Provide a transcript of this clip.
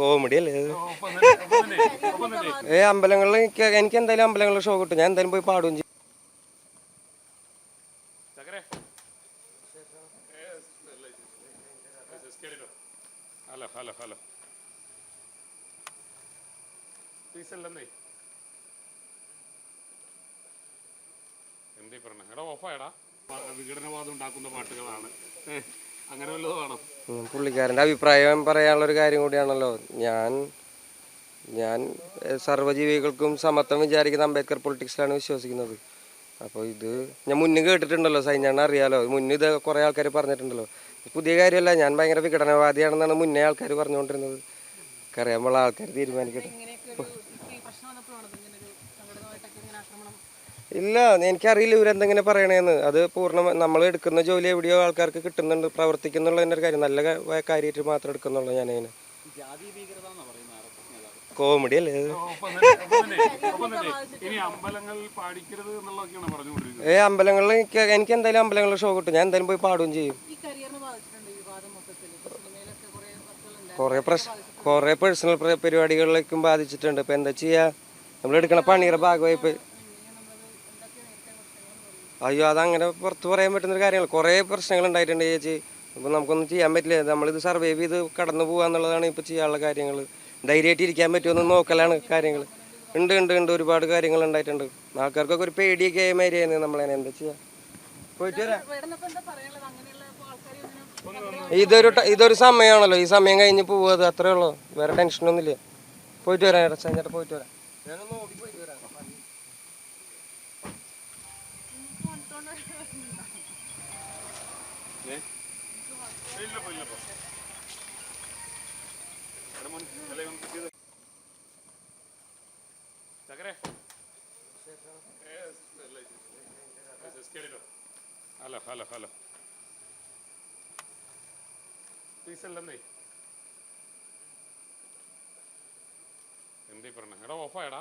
Comedy അല്ലേ? ഏ അമ്പലങ്ങളിൽ എനിക്ക് എനിക്ക് എന്തായാലും അമ്പലങ്ങളിൽ ഷോ കിട്ടും. ഞാൻ എന്തായാലും പോയി പാടുകയും ചെയ്യും. Hello hello hello. പീസല്ലെന്നേ എന്തേ പറഞ്ഞ? എടാ ഓഫായടാ വിഘടനവാദം ഉണ്ടാക്കുന്ന പാട്ടുകളാണ്. പുള്ളിക്കാരന്റെ അഭിപ്രായം പറയാനുള്ള ഒരു കാര്യം കൂടിയാണല്ലോ. ഞാൻ ഞാൻ സർവജീവികൾക്കും സമത്വം വിചാരിക്കുന്ന അംബേദ്കർ പൊളിറ്റിക്സിലാണ് വിശ്വസിക്കുന്നത്. അപ്പോൾ ഇത് ഞാൻ മുന്നേ കേട്ടിട്ടുണ്ടല്ലോ സൈന്യാണ് അറിയാലോ. മുന്നേ ഇത് കുറേ ആൾക്കാർ പറഞ്ഞിട്ടുണ്ടല്ലോ. പുതിയ കാര്യമല്ല ഞാൻ ഭയങ്കര വിഘടനവാദിയാണെന്നാണ് മുന്നേ ആൾക്കാർ പറഞ്ഞുകൊണ്ടിരുന്നത്. അറിയാമുള്ള ആൾക്കാർ തീരുമാനിക്കട്ടെ. ഇല്ല എനിക്കറിയില്ല ഇവരെന്തെങ്ങനെ പറയണേന്ന്. അത് പൂർണ നമ്മൾ എടുക്കുന്ന ജോലി എവിടെയോ ആൾക്കാർക്ക് കിട്ടുന്നുണ്ട് പ്രവർത്തിക്കുന്നുള്ളതിന്റെ ഒരു കാര്യം. നല്ല കാര്യമായിട്ട് മാത്രം എടുക്കുന്നുള്ളൂ ഞാനതിന്. കോമഡി അല്ലേ ഏ അമ്പലങ്ങളിൽ എനിക്ക് എനിക്ക് എന്തായാലും അമ്പലങ്ങളിൽ ഷോ കിട്ടും. ഞാൻ എന്തായാലും പോയി പാടുകയും ചെയ്യും. കുറെ പ്രശ്ന കുറേ പേഴ്സണൽ പരിപാടികളിലേക്കും ബാധിച്ചിട്ടുണ്ട്. ഇപ്പം എന്താ ചെയ്യുക നമ്മളെടുക്കണ പണിയുടെ ഭാഗമായി അയ്യോ അതങ്ങനെ പുറത്ത് പറയാൻ പറ്റുന്നൊരു കാര്യങ്ങൾ കുറേ പ്രശ്നങ്ങൾ ഉണ്ടായിട്ടുണ്ട് ചേച്ചി. ഇപ്പം നമുക്കൊന്നും ചെയ്യാൻ പറ്റില്ല. നമ്മളിത് സർവൈവ് ചെയ്ത് കടന്നു പോകുക എന്നുള്ളതാണ് ഇപ്പോൾ ചെയ്യാനുള്ള കാര്യങ്ങൾ ധൈര്യമായിട്ട് ഇരിക്കാൻ പറ്റുമെന്ന് നോക്കലാണ് കാര്യങ്ങൾ ഉണ്ട് ഉണ്ട് ഉണ്ട്. ഒരുപാട് കാര്യങ്ങൾ ഉണ്ടായിട്ടുണ്ട്. ആൾക്കാർക്കൊക്കെ ഒരു പേടിയൊക്കെ ആയ മാതിരിയായിരുന്നു നമ്മളെ എന്താ ചെയ്യുക പോയിട്ട് വരാം. ഇതൊരു ഇതൊരു സമയമാണല്ലോ. ഈ സമയം കഴിഞ്ഞ് പോവുക. അത്രേ ഉള്ളൂ. വേറെ ടെൻഷനൊന്നുമില്ല പോയിട്ട് വരാം. ചേട്ടാ ഓടി പോയിട്ട് വരാം. ഹലോ ഹലോ ഹലോ പീസല്ലെന്നേ എന്തേ പറഞ്ഞ എടാ ഓഫായടാ